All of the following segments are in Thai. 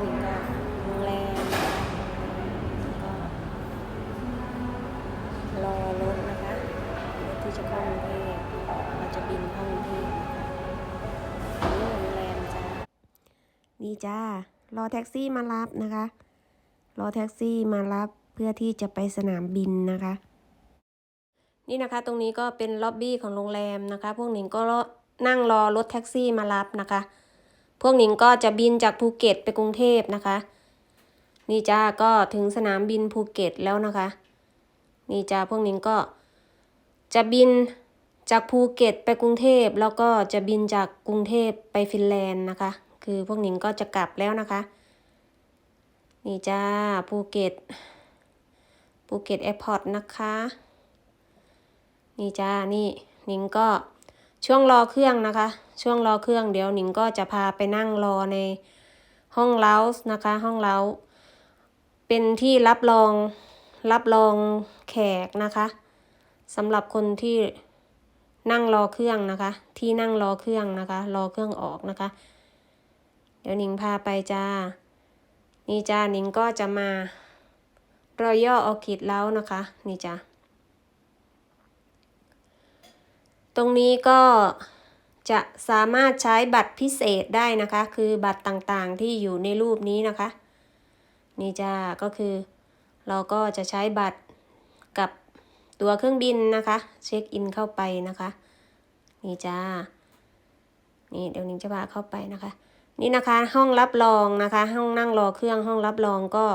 หนิงก็โรงแรมก็รอรถนะคะรถที่จะเข้ากรุงเทพเราจะบินเข้ากรุงเทพนี่โรงแรมจ้านี่จ้ารอแท็กซี่มารับนะคะ รอแท็กซี่มารับเพื่อที่จะไปสนามบินนะคะ นี่นะคะตรงนี้ก็เป็นล็อบบี้ของโรงแรมนะคะ พวกหนิงก็นั่งรอรถแท็กซี่มารับนะคะ พวกหนิงก็จะบินจากภูเก็ตไปกรุงเทพนะคะ นี่จ้าก็ถึงสนามบินภูเก็ตแล้วนะคะ นี่จ้าพวกหนิงก็จะบินจากภูเก็ตไปกรุงเทพแล้วก็จะบินจากกรุงเทพไปฟินแลนด์นะคะ คือพวกหนิงก็จะกลับแล้วนะคะ นี่จ้าภูเก็ตภูเก็ตแอร์พอร์ตนะคะ นี่จ้านี่หนิงก็ ช่วงรอเครื่องนะคะ ช่วงรอเครื่องเดี๋ยวหนิงก็จะพาไปนั่งรอในห้องเล้าส์นะคะ ห้องเล้าเป็นที่รับรองรับรองแขกนะคะสำหรับคนที่นั่งรอเครื่องนะคะ ที่นั่งรอเครื่องนะคะ รอเครื่องออกนะคะ เดี๋ยวหนิงพาไปจ้า นี่จ้าหนิงก็จะมารอยัลออคิดแล้วนะคะ นี่จ้า ต รงนี้ก็จะสามารถใช้บัตรพิเศษได้นะคะ คือบัตรต่างๆที่อยู่ในรูปนี้นะคะ นี่จ้าก็คือเราก็จะใช้บัตรกับตัวเครื่องบินนะคะ เช็คอินเข้าไปนะคะ นี่จ้านี่เดี๋ยวนิ้งจะพาเข้าไปนะคะ นี่นะคะห้องรับรองนะคะ ห้องนั่งรอเครื่องห้องรับรองก็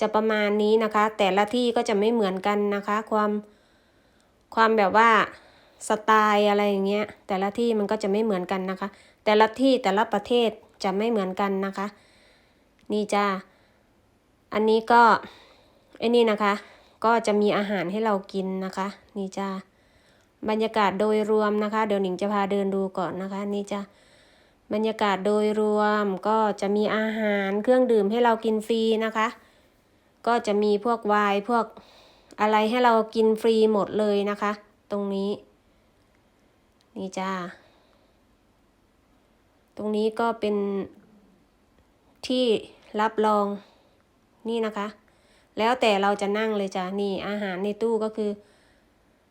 จะประมาณนี้นะคะ แต่ละที่ก็จะไม่เหมือนกันนะคะ ความความแบบว่า สไตล์อะไรอย่างเงี้ยแต่ละที่มันก็จะไม่เหมือนกันนะคะ แต่ละที่แต่ละประเทศจะไม่เหมือนกันนะคะ นี่จ้าอันนี้ก็ไอ้นี่นะคะ ก็จะมีอาหารให้เรากินนะคะ นี่จ้าบรรยากาศโดยรวมนะคะ เดี๋ยวหนิงจะพาเดินดูก่อนนะคะ นี่จ้าบรรยากาศโดยรวมก็จะมีอาหารเครื่องดื่มให้เรากินฟรีนะคะ ก็จะมีพวกไวน์พวกอะไรให้เรากินฟรีหมดเลยนะคะ ตรงนี้ นี่จ้า ตรงนี้ก็เป็นที่รับรองนี่นะคะ แล้วแต่เราจะนั่งเลยจ้ะนี่อาหารในตู้ก็คือ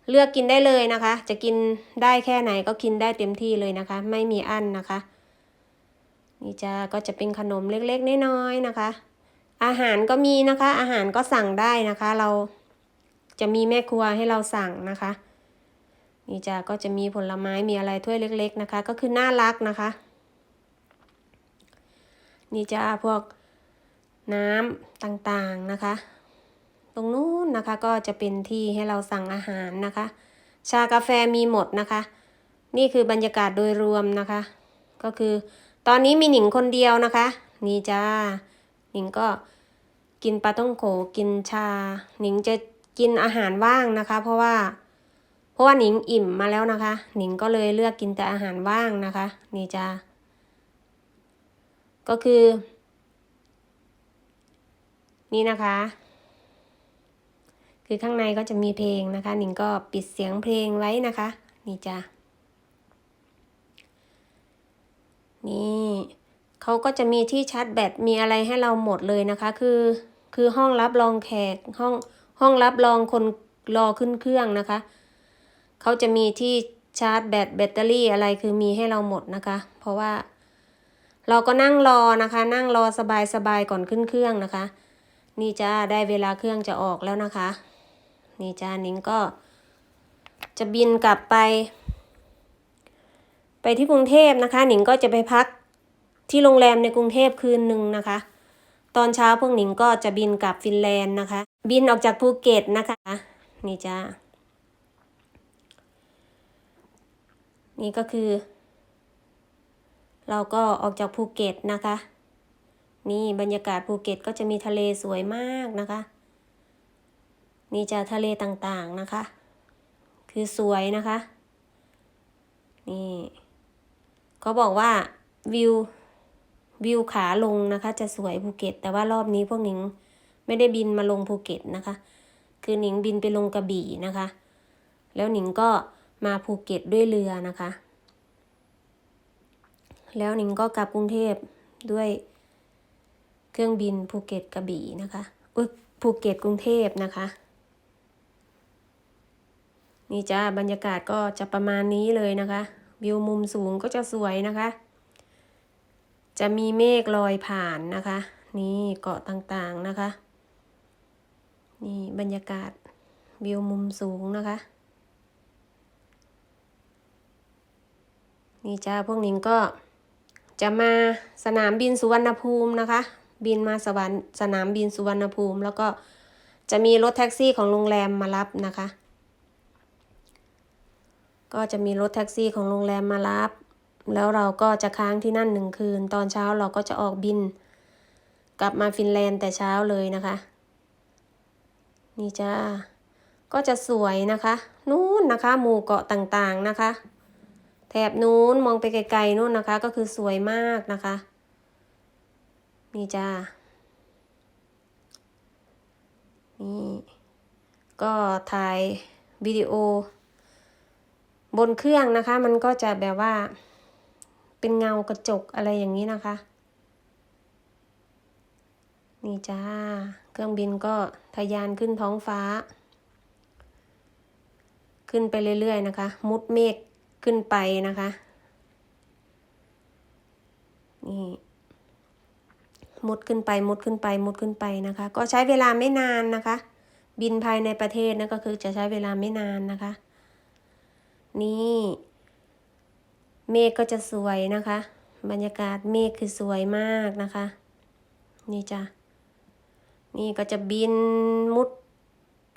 เลือกกินได้เลยนะคะ จะกินได้แค่ไหนก็กินได้เต็มที่เลยนะคะ ไม่มีอั้นนะคะ นี่จ้าก็จะเป็นขนมเล็กๆน้อยๆนะคะ อาหารก็มีนะคะ อาหารก็สั่งได้นะคะ เราจะมีแม่ครัวให้เราสั่งนะคะ นี่จ้าก็จะมีผลไม้มีอะไรถ้วยเล็ก ๆนะคะ ก็คือน่ารักนะคะ นี่จ้าพวกน้ำต่างๆนะคะ ตรงนู้นนะคะก็จะเป็นที่ให้เราสั่งอาหารนะคะ ชากาแฟมีหมดนะคะ นี่คือบรรยากาศโดยรวมนะคะ ก็คือตอนนี้มีหนิงคนเดียวนะคะ นี่จ้าหนิงก็กินปลาต้องโขกินชา หนิงจะกินอาหารว่างนะคะ เพราะว่า เพราะว่าหนิงอิ่มมาแล้วนะคะ หนิงก็เลยเลือกกินแต่อาหารว่างนะคะ นี่จ้าก็คือ นี่นะคะ คือข้างในก็จะมีเพลงนะคะ หนิงก็ปิดเสียงเพลงไว้นะคะ นี่จ้านี่เขาก็จะมีที่ชาร์จแบตมีอะไรให้เราหมดเลยนะคะ คือคือห้องรับรองแขกห้องห้องรับรองคนรอขึ้นเครื่องนะคะ เขาจะมีที่ชาร์จแบตแบตเตอรี่อะไรคือมีให้เราหมดนะคะ เพราะว่า เราก็นั่งรอนะคะ นั่งรอสบายๆก่อนขึ้นเครื่องนะคะ นี่จ้าได้เวลาเครื่องจะออกแล้วนะคะ นี่จ้านิ้งก็ จะบินกลับไป ไปที่กรุงเทพนะคะ หนิงก็จะไปพักที่โรงแรมในกรุงเทพคืนหนึ่งนะคะ ตอนเช้าพวกหนิงก็จะบินกลับฟินแลนด์นะคะ บินออกจากภูเก็ตนะคะ นี่จ้า นี่ก็คือ เราก็ออกจากภูเก็ตนะคะ นี่บรรยากาศภูเก็ตก็จะมีทะเลสวยมากนะคะ นี่จะทะเลต่างๆนะคะ คือสวยนะคะ นี่เขาบอกว่าวิววิวขาลงนะคะ จะสวยภูเก็ต แต่ว่ารอบนี้พวกหนิงไม่ได้บินมาลงภูเก็ตนะคะ คือหนิงบินไปลงกระบี่นะคะ แล้วหนิงก็ มาภูเก็ตด้วยเรือนะคะ แล้วนิงก็กลับกรุงเทพด้วยเครื่องบินภูเก็ตกระบี่นะคะอุ๊ยภูเก็ตกรุงเทพนะคะนี่จ้าบรรยากาศก็จะประมาณนี้เลยนะคะ วิวมุมสูงก็จะสวยนะคะ จะมีเมฆลอยผ่านนะคะ นี่เกาะต่างๆนะคะ นี่บรรยากาศวิวมุมสูงนะคะ นี่จ้าพวกนิงก็จะมาสนามบินสุวรรณภูมินะคะ บินมาสวรรสนามบินสุวรรณภูมิ แล้วก็จะมีรถแท็กซี่ของโรงแรมมารับนะคะ ก็จะมีรถแท็กซี่ของโรงแรมมารับ แล้วเราก็จะค้างที่นั่นหนึ่งคืน ตอนเช้าเราก็จะออกบิน กลับมาฟินแลนด์แต่เช้าเลยนะคะ นี่จ้าก็จะสวยนะคะ นู้นนะคะ หมู่เกาะต่างๆนะคะ แถบนู้นมองไปไกลๆนู้นนะคะ ก็คือสวยมากนะคะ นี่จ้านี่ก็ถ่ายวิดีโอบนเครื่องนะคะ มันก็จะแบบว่า เป็นเงากระจกอะไรอย่างนี้นะคะ นี่จ้า เครื่องบินก็ทะยานขึ้นท้องฟ้า ขึ้นไปเรื่อยๆนะคะ มุดเมฆ ขึ้นไปนะคะ นี่มุดขึ้นไปมุดขึ้นไปมุดขึ้นไปนะคะ ก็ใช้เวลาไม่นานนะคะ บินภายในประเทศนะก็คือจะใช้เวลาไม่นานนะคะ นี่เมฆก็จะสวยนะคะ บรรยากาศเมฆคือสวยมากนะคะ นี่จ้ะนี่ก็จะบินมุด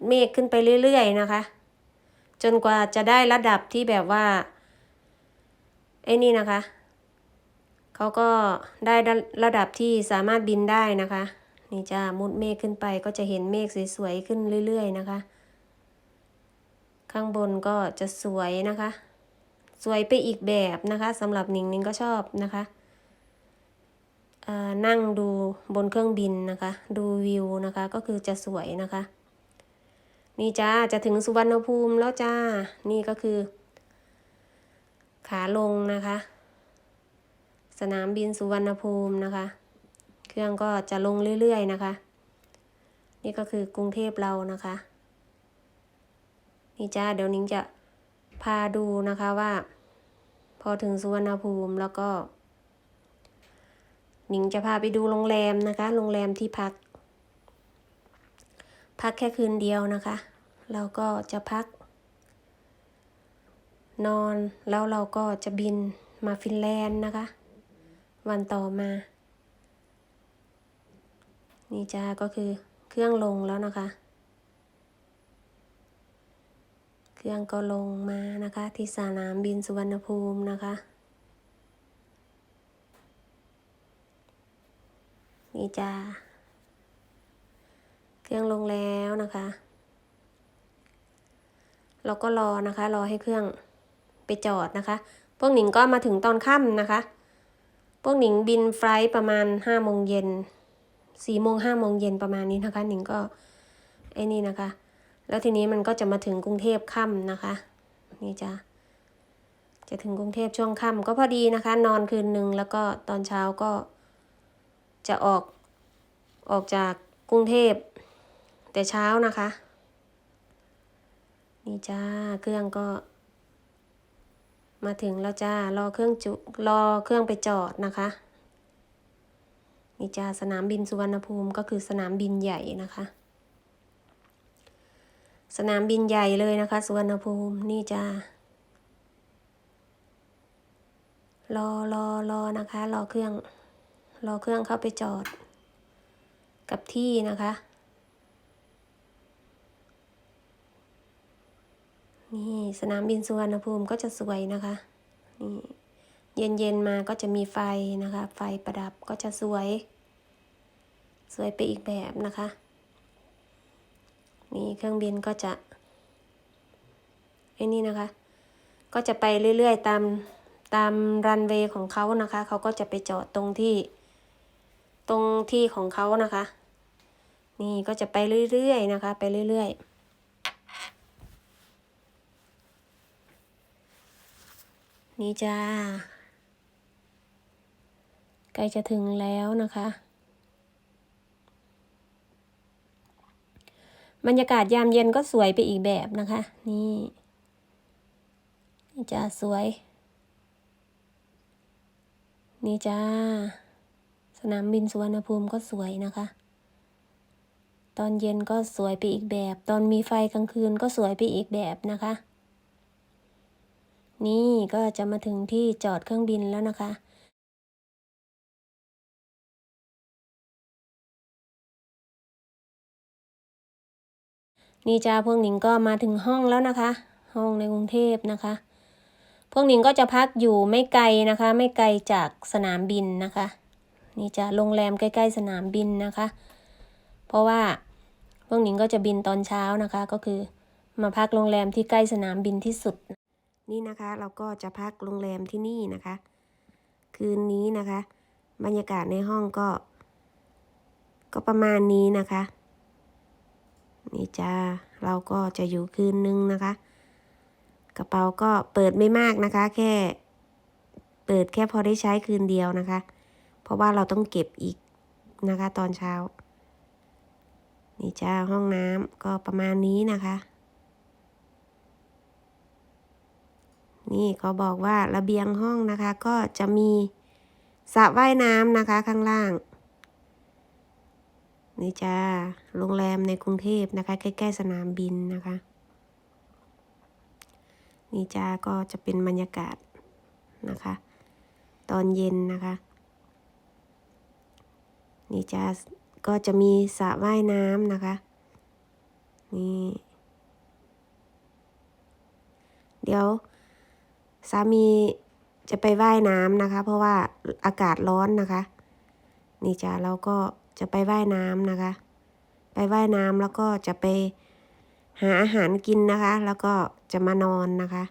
เมฆขึ้นไปเรื่อยๆนะคะ จนกว่าจะได้ระดับที่แบบว่า ไอ้นี่นะคะเขาก็ได้ระดับที่สามารถบินได้นะคะ นี่จ้ามุดเมฆขึ้นไปก็จะเห็นเมฆสวยๆขึ้นเรื่อยๆนะคะ ข้างบนก็จะสวยนะคะ สวยไปอีกแบบนะคะสำหรับหนิงนิงก็ชอบนะคะนั่งดูบนเครื่องบินนะคะ ดูวิวนะคะ ก็คือจะสวยนะคะ นี่จ้าจะถึงสุวรรณภูมิแล้วจ้า นี่ก็คือ ขาลงนะคะ สนามบินสุวรรณภูมินะคะ เครื่องก็จะลงเรื่อยๆนะคะ นี่ก็คือกรุงเทพเรานะคะ นี่จ้าเดี๋ยวนิ้งจะพาดูนะคะว่า พอถึงสุวรรณภูมิแล้วก็หนิงจะพาไปดูโรงแรมนะคะ โรงแรมที่พัก พักแค่คืนเดียวนะคะ เราก็จะพัก นอนแล้วเราก็จะบินมาฟินแลนด์นะคะ วันต่อมา นี่จ้าก็คือเครื่องลงแล้วนะคะ เครื่องก็ลงมานะคะ ที่สนามบินสุวรรณภูมินะคะ นี่จ้าเครื่องลงแล้วนะคะ เราก็รอนะคะ รอให้เครื่อง ไปจอดนะคะ พวกหนิงก็มาถึงตอนค่ำนะคะ พวกหนิงบินไฟล์ประมาณห้าโมงเย็นสี่โมงห้าโมงเย็นประมาณนี้นะคะ หนิงก็ไอ้นี่นะคะ แล้วทีนี้มันก็จะมาถึงกรุงเทพค่ำนะคะ นี่จ้าจะถึงกรุงเทพช่วงค่ำก็พอดีนะคะ นอนคืนหนึ่งแล้วก็ตอนเช้าก็จะออกออกจากกรุงเทพ แต่เช้านะคะ นี่จ้าเครื่องก็ มาถึงแล้วจ้ารอเครื่องจุรอเครื่องไปจอดนะคะนี่จ้าสนามบินสุวรรณภูมิก็คือสนามบินใหญ่นะคะ สนามบินใหญ่เลยนะคะ สุวรรณภูมินี่จ้ารอรอรอนะคะ รอเครื่อง รอเครื่องเข้าไปจอด กับที่นะคะ นี่สนามบินสุวรรณภูมิก็จะสวยนะคะ นี่เย็นเย็นมาก็จะมีไฟนะคะ ไฟประดับก็จะสวย สวยไปอีกแบบนะคะ นี่เครื่องบินก็จะไอ้นี่นะคะ ก็จะไปเรื่อยๆตามตามรันเวย์ของเขานะคะ เขาก็จะไปจอดตรงที่ ตรงที่ของเขานะคะ นี่ก็จะไปเรื่อยๆนะคะ ไปเรื่อยๆ นี่จ้า ใกล้จะถึงแล้วนะคะ บรรยากาศยามเย็นก็สวยไปอีกแบบนะคะ นี่นี่จ้าสวย นี่จ้า สนามบินสุวรรณภูมิก็สวยนะคะ ตอนเย็นก็สวยไปอีกแบบ ตอนมีไฟกลางคืนก็สวยไปอีกแบบนะคะ นี่ก็จะมาถึงที่จอดเครื่องบินแล้วนะคะ นี่จ้าพวกหนิงก็มาถึงห้องแล้วนะคะ ห้องในกรุงเทพนะคะ พวกหนิงก็จะพักอยู่ไม่ไกลนะคะ ไม่ไกลจากสนามบินนะคะ นี่จะโรงแรมใกล้ ๆ สนามบินนะคะ เพราะว่าพวกหนิงก็จะบินตอนเช้านะคะ ก็คือมาพักโรงแรมที่ใกล้สนามบินที่สุด นี่นะคะ เราก็จะพักโรงแรมที่นี่นะคะ คืนนี้นะคะ บรรยากาศในห้องก็ ก็ประมาณนี้นะคะ นี่จ้าเราก็จะอยู่คืนนึงนะคะ กระเป๋าก็เปิดไม่มากนะคะ แค่ เปิดแค่พอได้ใช้คืนเดียวนะคะ เพราะว่าเราต้องเก็บอีกนะคะ ตอนเช้า นี่จ้าห้องน้ำก็ประมาณนี้นะคะ นี่เขาบอกว่าระเบียงห้องนะคะ ก็จะมีสระว่ายน้ำนะคะข้างล่าง นี่จ้าโรงแรมในกรุงเทพนะคะ ใกล้ๆสนามบินนะคะ นี่จ้าก็จะเป็นบรรยากาศนะคะ ตอนเย็นนะคะ นี่จ้าก็จะมีสระว่ายน้ำนะคะ นี่ เดี๋ยว สามีจะไปว่ายน้ำนะคะ เพราะว่าอากาศร้อนนะคะ นี่จ้าเราก็จะไปว่ายน้ำนะคะ ไปว่ายน้ำแล้วก็จะไปหาอาหารกินนะคะ แล้วก็จะมานอนนะคะ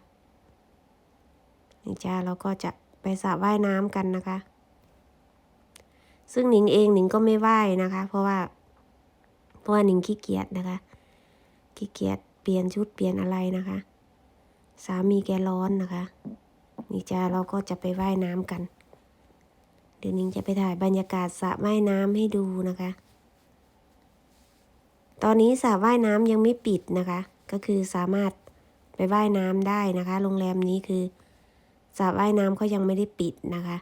นี่จ้าเราก็จะไปสระว่ายน้ำกันนะคะ ซึ่งหนิงเองหนิงก็ไม่ว่ายนะคะ เพราะว่า เพราะว่าหนิงขี้เกียจนะคะ ขี้เกียจเปลี่ยนชุดเปลี่ยนอะไรนะคะ สามีแกร้อนนะคะ นี่จ้าเราก็จะไปว่ายน้ำกัน เดี๋ยวนิ้งจะไปถ่ายบรรยากาศสระว่ายน้ำให้ดูนะคะ ตอนนี้สระว่ายน้ำยังไม่ปิดนะคะ ก็คือสามารถไปว่ายน้ำได้นะคะ โรงแรมนี้คือสระว่ายน้ำเขายังไม่ได้ปิดนะคะ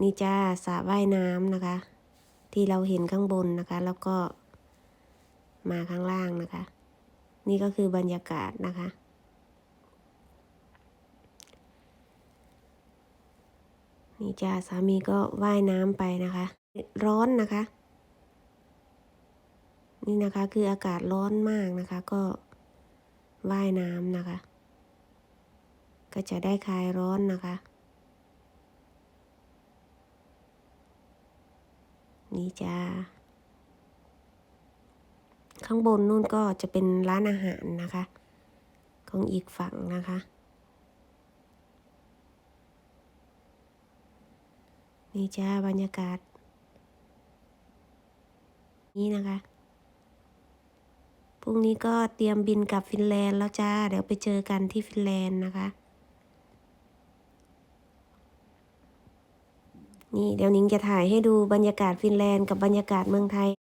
นี่จ้าสระว่ายน้ำนะคะ ที่เราเห็นข้างบนนะคะ แล้วก็มาข้างล่างนะคะ นี่ก็คือบรรยากาศนะคะ นี่จ้าสามีก็ว่ายน้ำไปนะคะ ร้อนนะคะ นี่นะคะคืออากาศร้อนมากนะคะ ก็ว่ายน้ำนะคะ ก็จะได้คลายร้อนนะคะ นี่จ้าข้างบนนู่นก็จะเป็นร้านอาหารนะคะ ของอีกฝั่งนะคะ นี่จ้าบรรยากาศ นี่นะคะ พรุ่งนี้ก็เตรียมบินกลับฟินแลนด์แล้วจ้า เดี๋ยวไปเจอกันที่ฟินแลนด์นะคะ นี่เดี๋ยวนิ้งจะถ่ายให้ดูบรรยากาศฟินแลนด์กับบรรยากาศเมืองไทย